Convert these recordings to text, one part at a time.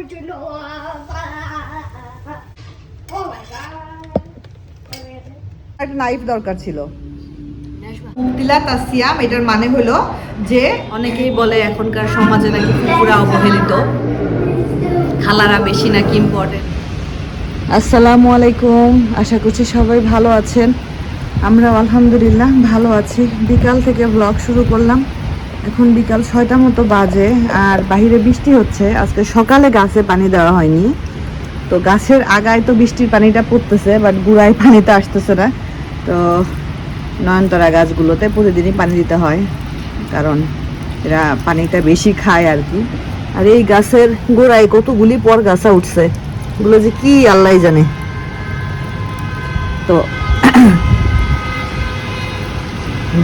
Oh my god. একটা knife দরকার ছিল। মুক্তিলাত আসিয়াম এটার মানে হলো যে অনেকেই বলে এখনকার সমাজে নাকি ফুপুরা অবহেলিত, খালারা বেশি নাকি ইম্পর্টেন্ট আসসালামু আলাইকুম, আশা করছি সবাই ভালো আছেন। আমরা আলহামদুলিল্লাহ ভালো আছি। বিকাল থেকে ব্লগ শুরু করলাম। এখন বিকাল ছয়টা মতো বাজে আর বাহিরে বৃষ্টি হচ্ছে। আজকে সকালে গাছে পানি দেওয়া হয়নি। তো গাছের আগায় তো বৃষ্টির পানিটা পড়তেছে বাট গুড়ায় পানিটা আসতেছে না। তো নয়নতরা গাছগুলোতে প্রতিদিনই পানি দিতে হয়, কারণ এরা পানিটা বেশি খায় আর কি। আর এই গাছের গোড়ায় কতগুলি পর গাছা উঠছে, এগুলো যে কি আল্লাহ জানে। তো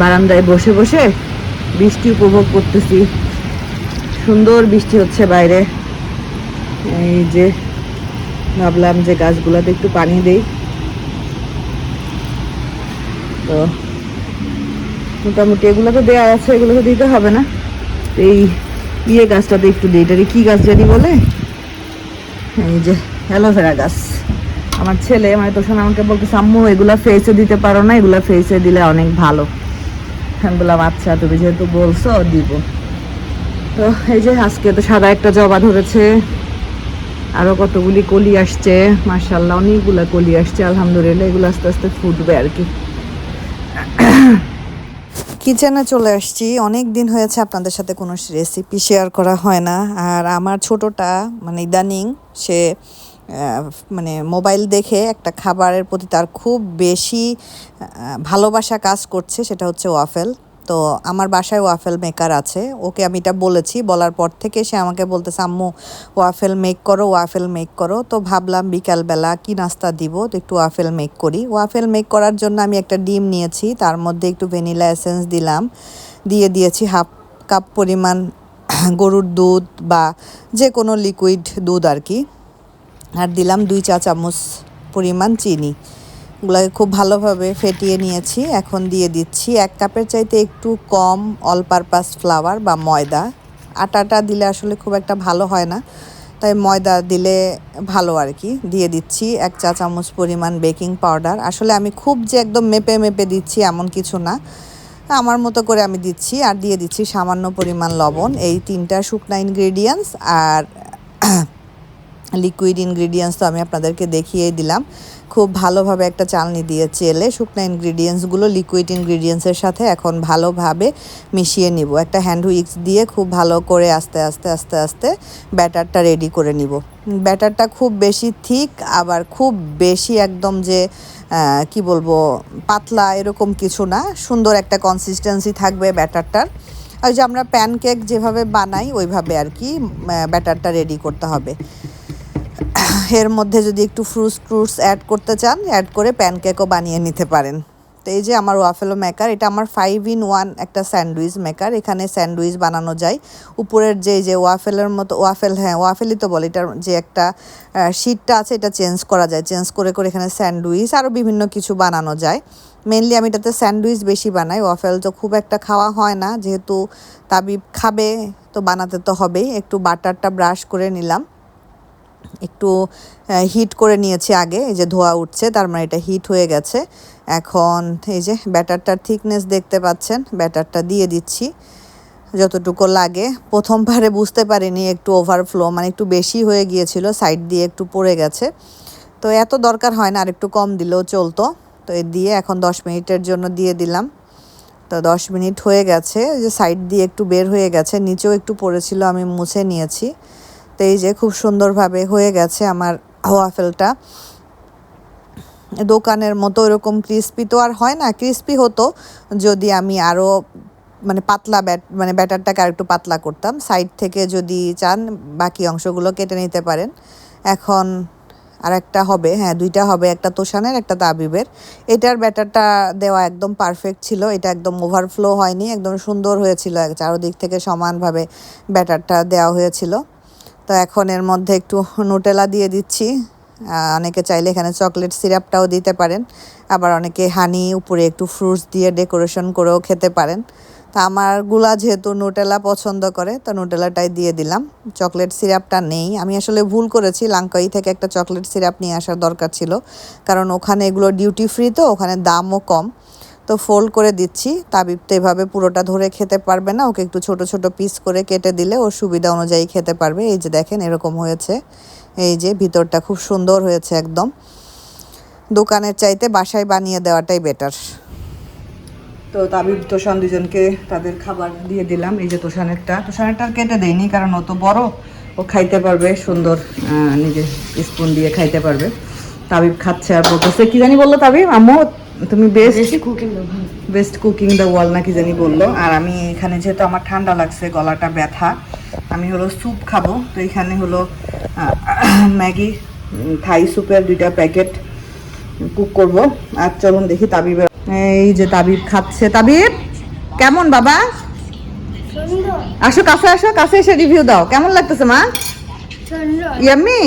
বারান্দায় বসে বসে বৃষ্টি উপভোগ করতেছি। সুন্দর বৃষ্টি হচ্ছে বাইরে। এই যে ভাবলাম যে গাছগুলোতে একটু পানি দেই। তো মোটামুটি এগুলো তো দেওয়া আছে, এগুলো তো দিতে হবে না। এই ইয়ে গাছটাতে একটু দিই এটারে কি গাছ জানি বলে? এই যে অ্যালোভেরা গাছ। আমার ছেলে মানে তো শোনা আমাকে বলতেছে, আম্মু, এগুলা ফেসে দিতে পারো না, এগুলা ফেসে দিলে অনেক ভালো। আমি বললাম আচ্ছা তুমি যেহেতু বলছো, দিব। তো এই যে আজকে তো সাদা একটা জবা ধরেছে, আরও কতগুলি কলি আসছে মার্শাল্লাহ অনেকগুলা কলি আসছে, আলহামদুলিল্লাহ, এগুলো আস্তে আস্তে ফুটবে আর কি। কিচেনে চলে আসছি। অনেক দিন হয়েছে আপনাদের সাথে কোনো রেসিপি শেয়ার করা হয় না। আর আমার ছোটটা মানে ইদানিং, সে মানে মোবাইল দেখে একটা খাবারের প্রতি তার খুব বেশি ভালোবাসা কাজ করছে সেটা হচ্ছে ওয়াফেল। তো আমার বাসায় ওয়াফেল মেকার আছে, ওকে আমি এটা বলেছি। বলার পর থেকে সে আমাকে বলতেছে, আম্মু, ওয়াফেল মেক করো, ওয়াফেল মেক করো। তো ভাবলাম বিকালবেলা কি নাস্তা দিব? তো একটু ওয়াফেল মেক করি। ওয়াফেল মেক করার জন্য আমি একটা ডিম নিয়েছি, তার মধ্যে একটু ভ্যানিলা এসেন্স দিলাম। দিয়ে দিয়েছি হাফ কাপ পরিমাণ গরুর দুধ বা যে কোনো লিকুইড দুধ আর কি। আর দিলাম দুই চা চামচ পরিমাণ চিনি। এগুলোকে খুব ভালোভাবে ফেটিয়ে নিয়েছি। এখন দিয়ে দিচ্ছি এক কাপের চাইতে একটু কম অল পারপাস ফ্লাওয়ার বা ময়দা। আটাটা দিলে আসলে খুব একটা ভালো হয় না, তাই ময়দা দিলে ভালো আর কি। দিয়ে দিচ্ছি এক চা চামচ পরিমাণ বেকিং পাউডার। আসলে আমি খুব যে একদম মেপে মেপে দিচ্ছি এমন কিছু না। আমার মতো করে আমি দিচ্ছি। আর দিয়ে দিচ্ছি সামান্য পরিমাণ লবণ। এই তিনটা শুকনা ইনগ্রেডিয়েন্টস আর লিকুইড ইনগ্রিডিয়েন্টস তো আমি আপনাদেরকে দেখিয়ে দিলাম। খুব ভালোভাবে একটা চালনি দিয়ে চেলে শুকনো ইনগ্রিডিয়েন্টসগুলো লিকুইড ইনগ্রিডিয়েন্টসের সাথে এখন ভালোভাবে মিশিয়ে নিব। একটা হ্যান্ড উইক্স দিয়ে খুব ভালো করে আস্তে আস্তে আস্তে আস্তে ব্যাটারটা রেডি করে নিব। ব্যাটারটা খুব বেশি থিক আবার খুব বেশি একদম যে কি বলব, পাতলা এরকম কিছু না। সুন্দর একটা কনসিস্টেন্সি থাকবে ব্যাটারটার। ওই যে আমরা প্যানকেক যেভাবে বানাই, ওইভাবে আর কি ব্যাটারটা রেডি করতে হবে। এর মধ্যে যদি একটু ফ্রুটস ফ্রুটস অ্যাড করতে চান অ্যাড করে প্যানকেকও বানিয়ে নিতে পারেন। তো এই যে আমার ওয়াফেলো মেকার এটা আমার ফাইভ ইন ওয়ান একটা স্যান্ডউইচ মেকার এখানে স্যান্ডউইচ বানানো যায়। উপরের যে যে ওয়াফেলের মতো ওয়াফেল হ্যাঁ ওয়াফেলই তো বলে, এটার যে একটা শিটটা আছে, এটা চেঞ্জ করা যায়। চেঞ্জ করে করে এখানে স্যান্ডউইচ আরও বিভিন্ন কিছু বানানো যায়। মেনলি আমি এটাতে স্যান্ডউইচ বেশি বানাই। ওয়াফেল তো খুব একটা খাওয়া হয় না, যেহেতু তাবিব খাবে, তো বানাতে তো হবেই। একটু বাটারটা ব্রাশ করে নিলাম। একটু হিট করে নিয়েছি আগে, এই যে ধোয়া উঠছে, তার মানে এটা হিট হয়ে গেছে। এখন এই যে ব্যাটারটার থিকনেস দেখতে পাচ্ছেন, ব্যাটারটা দিয়ে দিচ্ছি। যতটুকু লাগে, প্রথমবারে বুঝতে পারিনি একটু ওভারফ্লো মানে একটু বেশি হয়ে গিয়েছিল সাইড দিয়ে একটু পড়ে গেছে। তো এত দরকার হয় না, আর একটু কম দিলেও চলতো। তো এ দিয়ে এখন দশ মিনিটের জন্য দিয়ে দিলাম। তো দশ মিনিট হয়ে গেছে যে সাইড দিয়ে একটু বের হয়ে গেছে, নিচেও একটু পড়েছিল, আমি মুছে নিয়েছি। তো এই যে খুব সুন্দরভাবে হয়ে গেছে আমার ওয়াফেলটা। দোকানের মতো এরকম ক্রিস্পি তো আর হয় না, ক্রিস্পি হতো যদি আমি আরও মানে পাতলা ব্যাট মানে ব্যাটারটাকে আর একটু পাতলা করতাম। সাইড থেকে যদি চান, বাকি অংশগুলো কেটে নিতে পারেন। এখন আর একটা হবে হ্যাঁ দুইটা হবে, একটা তোষানের, একটা তাবিবের। এটার ব্যাটারটা দেওয়া একদম পারফেক্ট ছিল, এটা একদম ওভারফ্লো হয়নি, একদম সুন্দর হয়েছিল। চারোদিক থেকে সমানভাবে ব্যাটারটা দেওয়া হয়েছিল। তো এখন এর মধ্যে একটু নুটেলা দিয়ে দিচ্ছি। অনেকে চাইলে এখানে চকলেট সিরাপটাও দিতে পারেন। আবার অনেকে হানি উপরে একটু ফ্রুটস দিয়ে ডেকোরেশন করেও খেতে পারেন। তা আমারগুলা যেহেতু নুটেলা পছন্দ করে, তো নুটেলাটাই দিয়ে দিলাম। চকলেট সিরাপটা নেই। আমি আসলে ভুল করেছি লাঙ্কাই থেকে একটা চকলেট সিরাপ নিয়ে আসার দরকার ছিল। কারণ ওখানে এগুলো ডিউটি ফ্রি তো, ওখানে দামও কম। তো ফোল্ড করে দিচ্ছি। তাবিব তো এভাবে পুরোটা ধরে খেতে পারবে না। ওকে একটু ছোট ছোট পিস করে কেটে দিলে ওর সুবিধা অনুযায়ী খেতে পারবে। এই যে দেখেন এরকম হয়েছে। এই যে ভিতরটা খুব সুন্দর হয়েছে একদম। দোকানের চাইতে বাসায় বানিয়ে দেওয়াটাই বেটার তো তাবিব, তোষান দুজনকে তাদের খাবার দিয়ে দিলাম। এই যে তোষানেরটা। তোষানেরটা কেটে দেয়নি কারণ ও তো বড়। ও খাইতে পারবে, সুন্দর নিজে স্পুন দিয়ে খাইতে পারবে। তাবিব খাচ্ছে আর বলতেছে, কি জানি বলল তাবিব? আম্মু তুমি best cooking best cooking the world নাকি জানি বলল। আর আমি এখানে যেহেতু আমার ঠান্ডা লাগছে গলাটা ব্যথা আমি হলো স্যুপ খাব। তো এখানে হলো ম্যাগি থাই স্যুপের দুইটা প্যাকেট কুক করব। আর চলুন দেখি তাবিব এই যে তাবিব খাচ্ছে। তাবিব কেমন বাবা? আসো কাছে আসো কাছে এসে রিভিউ দাও। কেমন লাগতেছে মা? ইয়াম্মি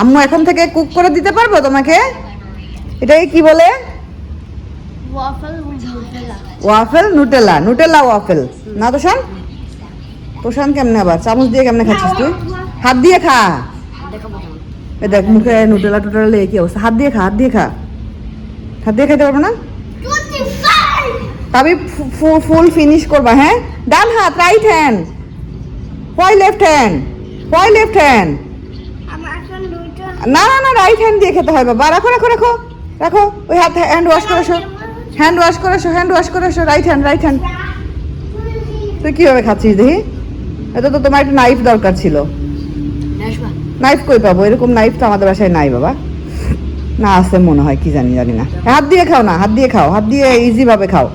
আম্মু এখন থেকে কুক করে দিতে পারব তোমাকে? এটাকে কি বলে. ওয়াফেল নুটেলা নুটেলা ওয়াফেল না তোষান? তোষান কেমনে আবার? চামচ দিয়ে কেমনে খাচ্ছিস তুই? হাত দিয়ে খা। এ দেখ মুখে নুটেলা টুটেলা কি অবস্থা? হাত দিয়ে খা হাত দিয়ে খা। হাত দিয়ে খাইতে পারব না. তবে ফুল ফিনিশ করবা হ্যাঁ? ডান হাত right hand why left hand why left hand. না না না রাইট হ্যান্ড দিয়ে খেতে হয় বাবা। রাখো রাখো রাখো। রাখো ওই হাত হ্যান্ড ওয়াশ করে হ্যান্ড ওয়াশ করে আসো হ্যান্ড ওয়াশ করে আসো রাইট হ্যান্ড রাইট হ্যান্ড তুই কীভাবে খাচ্ছিস দেখি? এটা তো তোমার একটা নাইফ দরকার ছিল। নাইফ কই পাবো? এরকম নাইফ তো আমাদের বাসায় নাই বাবা। না আছে মনে হয় কি জানি জানি না। হাত দিয়ে খাও না হাত দিয়ে খাও। হাত দিয়ে ইজি ভাবে খাও।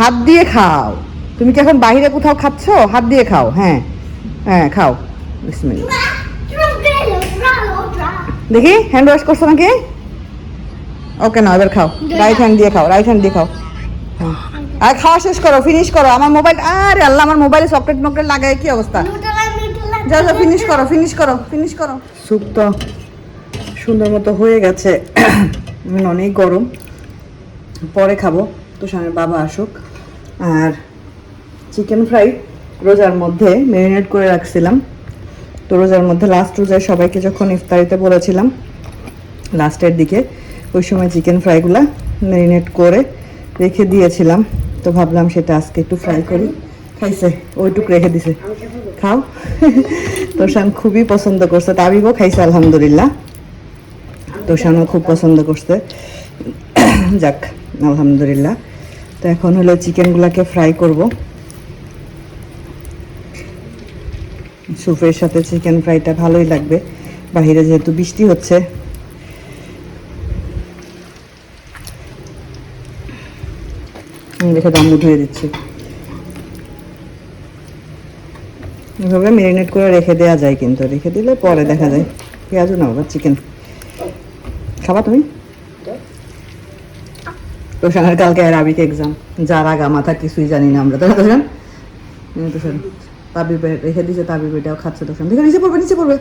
হাত দিয়ে খাও। তুমি কি এখন বাইরে কোথাও খাচ্ছো? হাত দিয়ে খাও হ্যাঁ। হ্যাঁ খাও। দেখি হ্যান্ড ওয়াশ করছ নাকি? ওকে না এবার খাও। রাইট হ্যান্ড দিয়ে খাও রাইট হ্যান্ড দিয়ে খাও। আর খাওয়া শেষ করো ফিনিশ করো। আমার মোবাইল আরে আল্লাহ আমার মোবাইলে চকলেট মকলেট লাগায় কি অবস্থা. যাও যাও ফিনিশ করো ফিনিশ করো ফিনিশ করো। স্যুপ তো সুন্দর মতো হয়ে গেছে। অনেক গরম। পরে খাব তুষানের বাবা আসুক। আর চিকেন ফ্রাই রোজার মধ্যে ম্যারিনেট করে রাখছিলাম। তো রোজার মধ্যে লাস্ট রোজায় সবাইকে যখন ইফতারিতে বলেছিলাম লাস্টের দিকে ওই সময় চিকেন ফ্রাইগুলা ম্যারিনেট করে রেখে দিয়েছিলাম। তো ভাবলাম সেটা আজকে একটু ফ্রাই করি। খাইছে, ওইটুকু রেখে দিছে। খাও। তোষান খুবই পছন্দ করছে। তাবিবও খাইছে, আলহামদুলিল্লাহ। তোষানও খুব পছন্দ করছে। যাক, আলহামদুলিল্লাহ। তো এখন হলো চিকেনগুলোকে ফ্রাই করব। স্যুপের সাথে চিকেন ফ্রাইটা ভালোই লাগবে। বাহিরে যেহেতু বৃষ্টি হচ্ছে রেখে দাম ধুয়ে দিচ্ছি এভাবে ম্যারিনেট করে রেখে দেওয়া যায় কিন্তু, রেখে দিলে পরে দেখা যায়। পেঁয়াজও না বাবা চিকেন খাবা তুমি? তোষানের কালকে আরবিক এক্সাম যার আগা মাথা কিছুই জানি না আমরা। তোষান তোষান তাবি রেখে দিয়েছে তাবি এটাও খাচ্ছে তোষান দেখে, নিচে পড়বে নিচে পড়বে।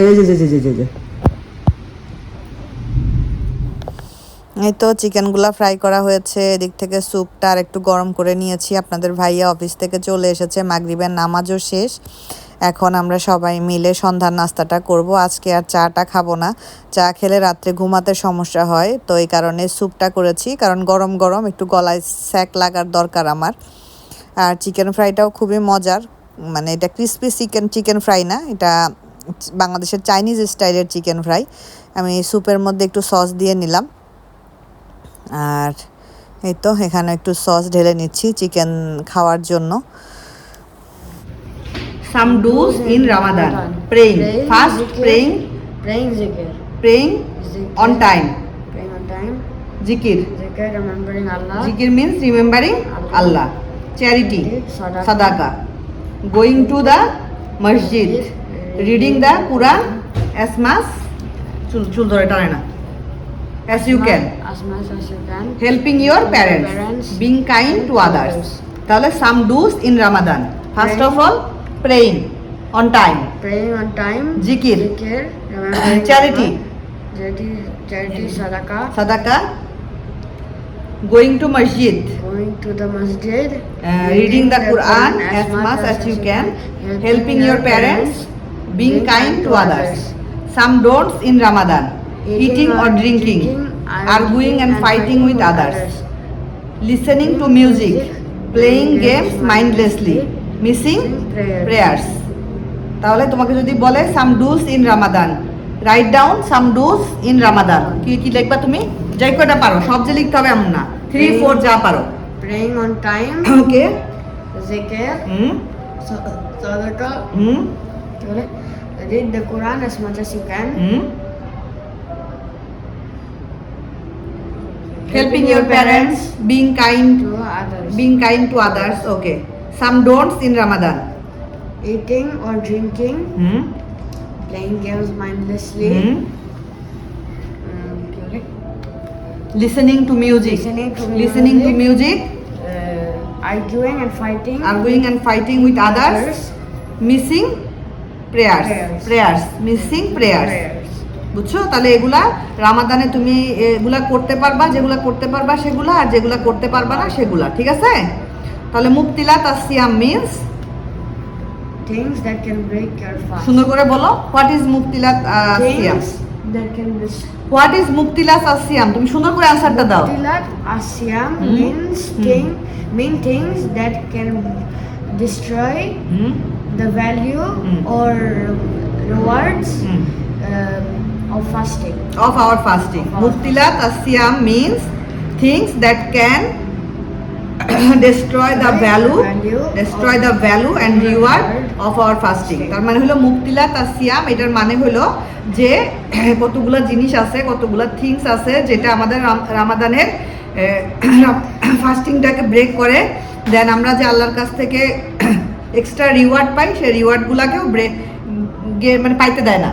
এই যে যে যে যে যে যে এই তো চিকেনগুলো ফ্রাই করা হয়েছে, এদিক থেকে স্যুপটা আর একটু গরম করে নিয়েছি। আপনাদের ভাইয়া অফিস থেকে চলে এসেছে, মাগরিবের নামাজও শেষ। এখন আমরা সবাই মিলে সন্ধ্যার নাস্তাটা করব। আজকে আর চাটা খাব না। চা খেলে রাত্রে ঘুমাতে সমস্যা হয়, তো এই কারণে স্যুপটা করেছি। কারণ গরম গরম, একটু গলায় স্যাক লাগার দরকার আমার। আর চিকেন ফ্রাইটাও খুবই মজার। মানে এটা ক্রিসপি চিকেন চিকেন ফ্রাই না, এটা বাংলাদেশের চাইনিজ স্টাইলের চিকেন ফ্রাই। আমি স্যুপের মধ্যে একটু সস দিয়ে নিলাম। আর এই তো এখানে একটু সস ঢেলে নিচ্ছি চিকেন খাওয়ার জন্য। Some do's in Ramadan praying first praying Praying. Zikr. Praying. On time Praying on time. জিকির Zikr, remembering Allah. জিকির মিন্স রিমেম্বারিং আল্লাহ চ্যারিটি সাদাকা গোয়িং টু দ্য মসজিদ reading the Quran as much চুল চুল ধরে টানে না. As you can As much as you can. Helping your parents Parents. Being kind to others Others. তাহলে some do's in Ramadan first of all praying on time Praying on time. জিকির Zikr, remembering Charity. Allah. Charity, charity, sadaqah. সাদাকা going to masjid going to the masjid, uh, reading the Quran as much as you can, helping your parents, being kind to others. Some don'ts in Ramadan, eating or drinking, arguing and fighting with others, listening to music, playing games mindlessly, missing prayers. তাহলে তোমাকে যদি বলে some do's in Ramadan write down some do's in Ramadan কি কি লিখবা তুমি যাই কয়টা পারো সব যে লিখতে হবে এমন না থ্রি ফোর যা পারো praying on time, okay zikr, hmm sa- hmm read the Quran as much as you can, Hmm? Helping your parents, being kind, to others, being kind to others. Okay. Some don'ts in Ramadan. eating or drinking, Hmm? playing games mindlessly, Hmm? um, okay, Listening to music. listening to Listening to music. uh, arguing and fighting, Arguing and fighting with others. Missing prayers. Prayers. Prayers. Missing prayers. prayers. বুঝছ? তাহলে এগুলা রামাদানে তুমি এগুলা করতে পারবা যেগুলা করতে পারবা সেগুলা আর যেগুলা করতে পারবা না সেগুলা ঠিক আছে? তাহলে মুক্তিলাত আর সিয়াম means Things that can break your fast. সুন্দর করে বলো হোয়াট ইজ মুক্তিলাত সিয়াম? That can হোয়াট ইজ মুক্তিলাত সিয়াম? তুমি সুন্দর করে আনসারটা দাও। Asyam Hmm? means Hmm. thing mean things that can destroy hmm. the value Hmm. or rewards hmm um, of fasting. of our fasting. Of our means things that can destroy the value, destroy the value and reward of our fasting. তার মানে হলো মুক্তিলাত আসিয়াম এটার মানে হলো যে কতগুলা জিনিস আছে কতগুলা থিংস আছে যেটা আমাদের রাম- রামাদানের ফাস্টিংটাকে ব্রেক করে দেন আমরা যে আল্লাহর কাছ থেকে এক্সট্রা রিওয়ার্ড পাই সেই রিওয়ার্ডগুলোকেও ব্রেক মানে পাইতে দেয় না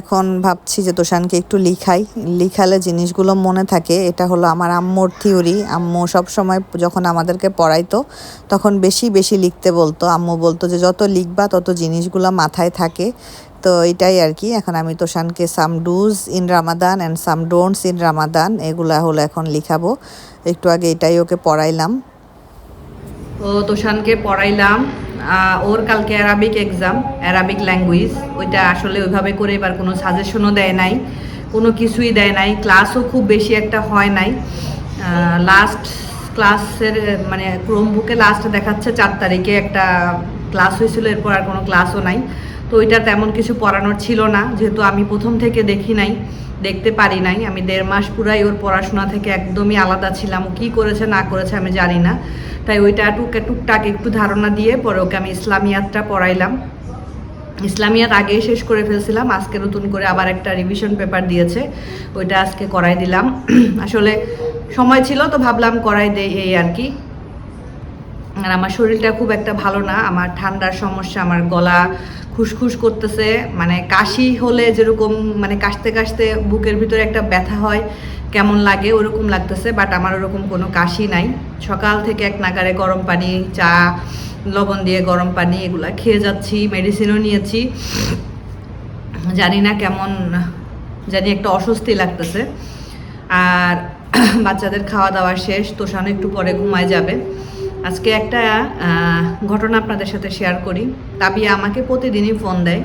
এখন ভাবছি যে তোষানকে একটু লিখাই। লিখালে জিনিসগুলো মনে থাকে। এটা হলো আমার আম্মুর থিওরি আম্মু সব সময় যখন আমাদেরকে পড়াইতো, তখন বেশি বেশি লিখতে বলতো। আম্মু বলতো যে যত লিখবা, তত জিনিসগুলো মাথায় থাকে। তো এটাই আর কি। এখন আমি তোষানকে some do's in Ramadan and some don'ts in Ramadan এগুলা হলো এখন লিখাবো। একটু আগে এটাই ওকে পড়াইলাম। তো তোষানকে পড়াইলাম ওর কালকে অ্যারাবিক এক্সাম অ্যারাবিক ল্যাঙ্গুয়েজ ওইটা আসলে ওইভাবে করে এবার কোনো সাজেশনও দেয় নাই, কোনো কিছুই দেয় নাই ক্লাসও খুব বেশি একটা হয় নাই। লাস্ট ক্লাসের মানে ক্রোমবুকে লাস্ট দেখাচ্ছে চার তারিখে একটা ক্লাস হয়েছিল, এরপর আর কোনো ক্লাসও নাই। তো ওইটা তেমন কিছু পড়ানোর ছিল না, যেহেতু আমি প্রথম থেকে দেখি নাই। দেখতে পারি নাই। আমি দেড় মাস পুরাই ওর পড়াশোনা থেকে একদমই আলাদা ছিলাম। কী করেছে, না করেছে আমি জানি না। তাই ওইটা টুকে টুকটাক একটু ধারণা দিয়ে পরে ওকে আমি ইসলামিয়াতটা পড়াইলাম। ইসলামিয়াত আগেই শেষ করে ফেলছিলাম। আজকে নতুন করে আবার একটা রিভিশন পেপার দিয়েছে। ওইটা আজকে করাই দিলাম। আসলে সময় ছিল তো ভাবলাম করাই দেই এই আর কি। আর আমার শরীরটা খুব একটা ভালো না, আমার ঠান্ডার সমস্যা, আমার গলা খুসখুস করতেছে মানে কাশি হলে যেরকম মানে কাশতে কাশতে বুকের ভিতরে একটা ব্যথা হয়, কেমন লাগে ওরকম লাগতেছে বাট আমার ওরকম কোনো কাশি নাই। সকাল থেকে এক নাগারে গরম পানি, চা, লবণ দিয়ে গরম পানি এগুলা খেয়ে যাচ্ছি মেডিসিনও নিয়েছি। জানি না কেমন, জানি একটা অস্বস্তি লাগতেছে। আর বাচ্চাদের খাওয়া দাওয়া শেষ, তোষানো একটু পরে ঘুমায় যাবে। আজকে একটা ঘটনা আপনাদের সাথে শেয়ার করি। তাবিয়া আমাকে প্রতিদিনই ফোন দেয়।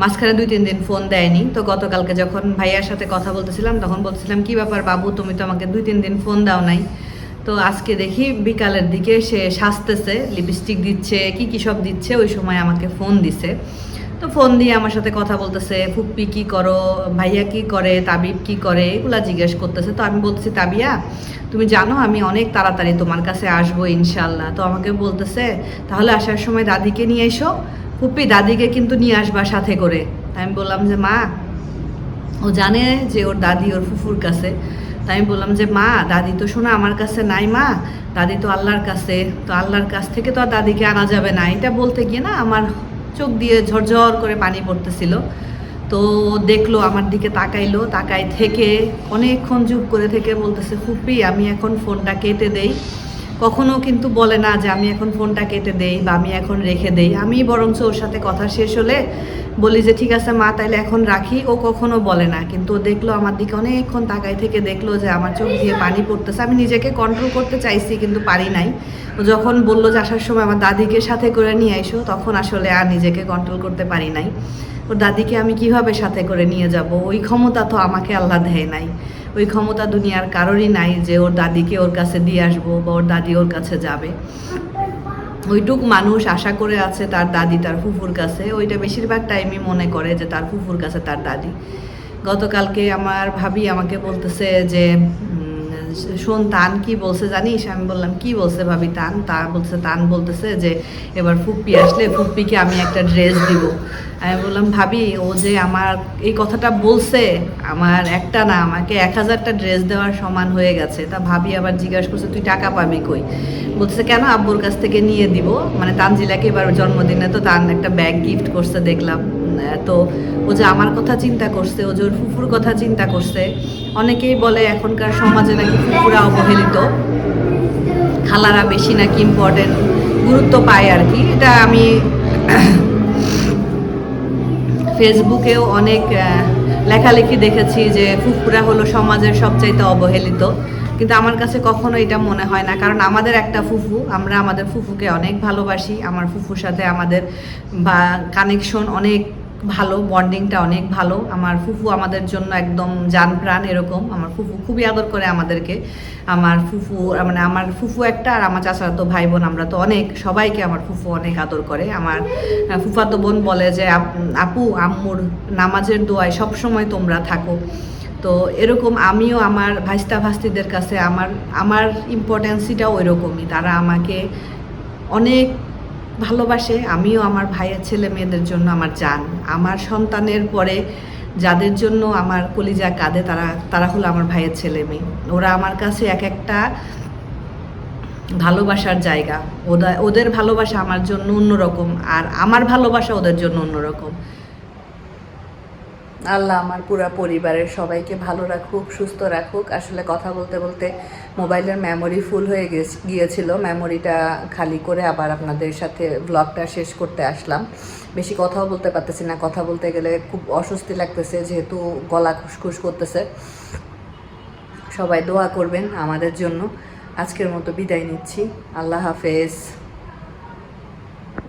মাঝখানে দুই, তিন দিন ফোন দেয়নি। তো গতকালকে যখন ভাইয়ার সাথে কথা বলতেছিলাম, তখন বলছিলাম কি ব্যাপার বাবু, তুমি তো আমাকে দুই, তিন দিন ফোন দাও নাই। তো আজকে দেখি বিকালের দিকে সে সাজতেছে লিপস্টিক দিচ্ছে, কি কি সব দিচ্ছে, ওই সময় আমাকে ফোন দিছে। তো ফোন দিয়ে আমার সাথে কথা বলতেছে, ফুপ্পি কি করো, ভাইয়া কি করে, তাবিব কি করে, এগুলা জিজ্ঞেস করতেছে। তো আমি বলতেছি, তাবিয়া, তুমি জানো আমি অনেক তাড়াতাড়ি তোমার কাছে আসব ইনশাল্লাহ। তো আমাকে বলতেছে, তাহলে আসার সময় দাদিকে নিয়ে এসো, ফুপ্পি দাদিকে কিন্তু নিয়ে আসবা সাথে করে। আমি বললাম যে, মা, ও জানে যে ওর দাদি ওর ফুফুর কাছে। তাই আমি বললাম যে, মা, দাদি তো শোনা আমার কাছে নাই মা, দাদি তো আল্লাহর কাছে। তো আল্লাহর কাছ থেকে তো আর দাদিকে আনা যাবে না। এটা বলতে গিয়ে না আমার চোখ দিয়ে ঝরঝর করে পানি পড়তেছিল। তো দেখল, আমার দিকে তাকাইলো, তাকাই থেকে অনেকক্ষণ চুপ করে থেকে বলতেছে খুবই আমি এখন ফোনটা কেটে দেই। কখনো কিন্তু বলে না যে আমি এখন ফোনটা কেটে দেই বা আমি এখন রেখে দেই। আমি বরঞ্চ ওর সাথে কথা শেষ হলে বলি যে, ঠিক আছে মা, তাইলে এখন রাখি। ও কখনো বলে না। কিন্তু ও দেখল আমার দিকে অনেকক্ষণ তাকাই থেকে দেখল যে, আমার চোখ দিয়ে পানি পড়তেছে। আমি নিজেকে কন্ট্রোল করতে চাইছি কিন্তু পারি নাই। ও যখন বলল যে, আসার সময় আমার দাদিকে সাথে করে নিয়ে আইসো, তখন আসলে আর নিজেকে কন্ট্রোল করতে পারি নাই। ওর দাদিকে আমি কীভাবে সাথে করে নিয়ে যাব? ওই ক্ষমতা তো আমাকে আল্লাহ দেয় নাই। ওই ক্ষমতা দুনিয়ার কারোরই নাই যে ওর দাদিকে ওর কাছে দিয়ে আসব বা ওর দাদি ওর কাছে যাবে। ওইটুক মানুষ আশা করে আছে তার দাদি তার ফুফুর কাছে। ওইটা বেশিরভাগ টাইমই মনে করে যে তার ফুফুর কাছে তার দাদি। গতকালকে আমার ভাবি আমাকে বলতেছে যে শোন, তান কি বলছে জানিস? আমি বললাম, কি বলছে ভাবি তান? তা বলছে, তান বলতেছে যে, এবার ফুপ্পি আসলে ফুপ্পিকে আমি একটা ড্রেস দিব। আমি বললাম, ভাবি, ও যে আমার, এই কথাটা বলছে, আমার একটা না, আমাকে এক হাজারটা ড্রেস দেওয়ার সমান হয়ে গেছে। তা ভাবি আবার জিজ্ঞাসা করছে, তুই টাকা পাবি কই? বলছে কেন আব্বুর কাছ থেকে নিয়ে দিব? মানে তানজিলাকে এবার জন্মদিনে তো তান একটা ব্যাগ গিফট করছে, দেখলাম। তো ও যে আমার কথা চিন্তা করছে, ও যে ওর ফুফুর কথা চিন্তা করছে, অনেকেই বলে এখনকার সমাজে নাকি ফুফুরা অবহেলিত। খালারা বেশি নাকি ইম্পর্টেন্ট গুরুত্ব পায় আর কি। এটা আমি ফেসবুকেও অনেক লেখালেখি দেখেছি যে ফুফুরা হলো সমাজের সবচাইতে অবহেলিত। কিন্তু আমার কাছে কখনো এটা মনে হয় না। কারণ আমাদের একটা ফুফু, আমরা আমাদের ফুফুকে অনেক ভালোবাসি। আমার ফুফুর সাথে আমাদের বা কানেকশন অনেক ভালো বন্ডিংটা অনেক ভালো। আমার ফুফু আমাদের জন্য একদম জান প্রাণ এরকম। আমার ফুফু খুবই আদর করে আমাদেরকে। আমার ফুফু মানে আমার ফুফু একটা আর আমার চাচারা তো ভাই বোন আমরা তো অনেক। সবাইকে আমার ফুফু অনেক আদর করে। আমার ফুফাতো বোন বলে যে, আপ- আম্মুর নামাজের দোয়ায় সবসময় তোমরা থাকো। তো এরকম আমিও আমার ভাইস্তা ভাস্তিদের কাছে আমার আমার ইম্পর্টেন্সিটাও ওইরকমই। তারা আমাকে অনেক ভালোবাসে, আমিও আমার ভাইয়ের ছেলে মেয়েদের জন্য আমার জান। আমার সন্তানের পরে যাদের জন্য আমার কলিজা কাঁদে, তারা তারা হলো আমার ভাইয়ের ছেলে মেয়ে। ওরা আমার কাছে এক একটা ভালোবাসার জায়গা। ওদের ওদের ভালোবাসা আমার জন্য অন্যরকম, আর আমার ভালোবাসা ওদের জন্য অন্যরকম। আল্লাহ আমার পুরা পরিবারের সবাইকে ভালো রাখুক, সুস্থ রাখুক। আসলে কথা বলতে বলতে মোবাইলের মেমোরি ফুল হয়ে গিয়েছিল। মেমোরিটা খালি করে আবার আপনাদের সাথে ব্লগটা শেষ করতে আসলাম। বেশি কথাও বলতে পারতেছি না। কথা বলতে গেলে খুব অস্বস্তি লাগতেছে, যেহেতু গলা খুসখুস করতেছে। সবাই দোয়া করবেন আমাদের জন্য। আজকের মতো বিদায় নিচ্ছি। আল্লাহ হাফেজ।